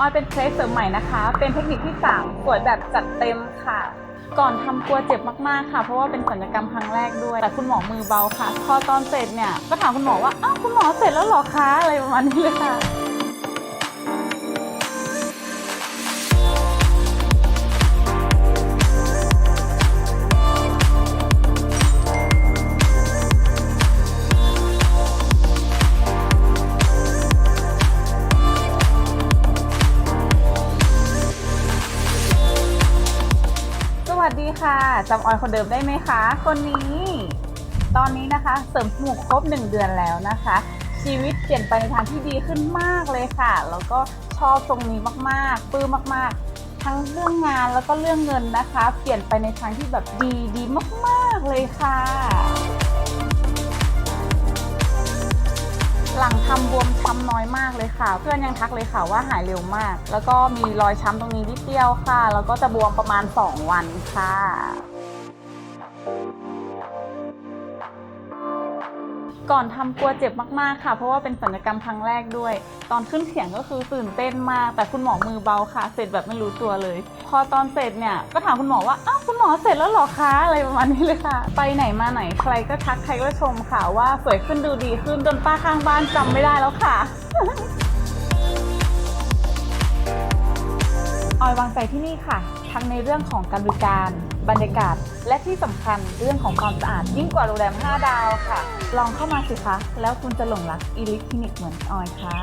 ออยเป็นเคสเสริมใหม่นะคะ เป็นเทคนิคที่3สวยแบบจัดเต็มค่ะ ก่อนทำกลัวเจ็บมากๆค่ะ เพราะว่าเป็นศัลยกรรมครั้งแรกด้วย แต่คุณหมอมือเบาค่ะ พอตอนเสร็จเนี่ย ก็ถามคุณหมอว่า อ้าวคุณหมอเสร็จแล้วหรอคะ อะไรประมาณนี้เลยค่ะ สวัสดีค่ะจำออยคนเดิมได้ไหมคะ คนนี้ ตอนนี้นะคะ เสริมจมูกครบ 1 เดือนแล้วนะคะ ชีวิตเปลี่ยนไปในทางที่ดีขึ้นมากเลยค่ะ แล้วก็ชอบตรงนี้มากๆปลื้มมากๆ ทั้งเรื่องงานแล้วก็เรื่องเงินนะคะ เปลี่ยนไปในทางที่แบบดีดีมากๆเลยค่ะำบวมช้ำน้อยมากเลยค่ะ เพื่อนยังทักเลยค่ะว่าหายเร็วมาก แล้วก็มีรอยช้ำตรงนี้นิดเดียวค่ะ แล้วก็จะบวมประมาณ 2 วันค่ะ ก่อนทำกลัวเจ็บมากๆค่ะ เพราะว่าเป็นศัลยกรรมครั้งแรกด้วย ตอนขึ้นเขียงก็คือตื่นเต้นมาก แต่คุณหมอมือเบาค่ะ เสร็จแบบไม่รู้ตัวเลย พอตอนเสร็จเนี่ยก็ถามคุณหมอว่าอ้าวคุณหมอเสร็จแล้วหรอคะอะไรประมาณนี้เลยค่ะ ไปไหนมาไหนใครก็ทักใครก็ชมค่ะว่าสวยขึ้นดูดีขึ้นจนป้าข้างบ้านจำไม่ได้แล้วค่ะ อยวางใจที่นี่ค่ะ ทั้งในเรื่องของการบริการ บรรยากาศ และที่สำคัญเรื่องของความสะอาด ยิ่งกว่าโรงแรม 5 ดาวค่ะ ลองเข้ามาสิคะ แล้วคุณจะหลงรักอีลิทคลินิกเหมือนออยค่ะ